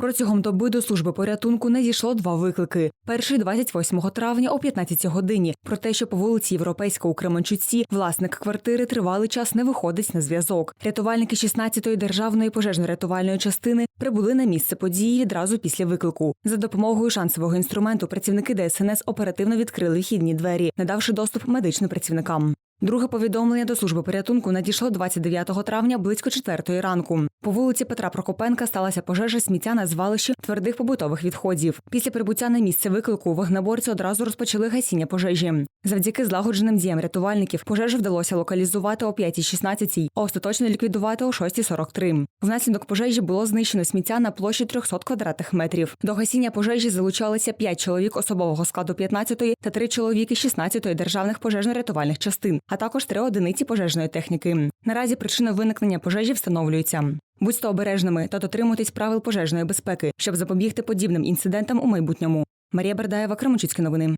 Протягом доби до служби порятунку надійшло два виклики. Перший 28 травня о 15 годині про те, що по вулиці Європейська у Кременчуці власник квартири тривалий час не виходить на зв'язок. Рятувальники 16-ї державної пожежно-рятувальної частини прибули на місце події відразу після виклику. За допомогою шансового інструменту працівники ДСНС оперативно відкрили вхідні двері, надавши доступ медичним працівникам. Друге повідомлення до служби порятунку надійшло 29 травня близько 4 ранку. По вулиці Петра Прокопенка сталася пожежа сміття на звалищі твердих побутових відходів. Після прибуття на місце виклику вогнеборці одразу розпочали гасіння пожежі. Завдяки злагодженим діям рятувальників пожежу вдалося локалізувати о 5.16, а остаточно ліквідувати о 6.43. Внаслідок пожежі було знищено сміття на площі 300 квадратних метрів. До гасіння пожежі залучалися 5 чоловік особового складу 15-ї та 3 чоловіки 16-ї державних пожежно-рятувальних частин, а також три одиниці пожежної техніки. Наразі причина виникнення пожежі встановлюється. Будьте обережними та дотримуйтесь правил пожежної безпеки, щоб запобігти подібним інцидентам у майбутньому. Марія Бердаєва, Кременчуцькі новини.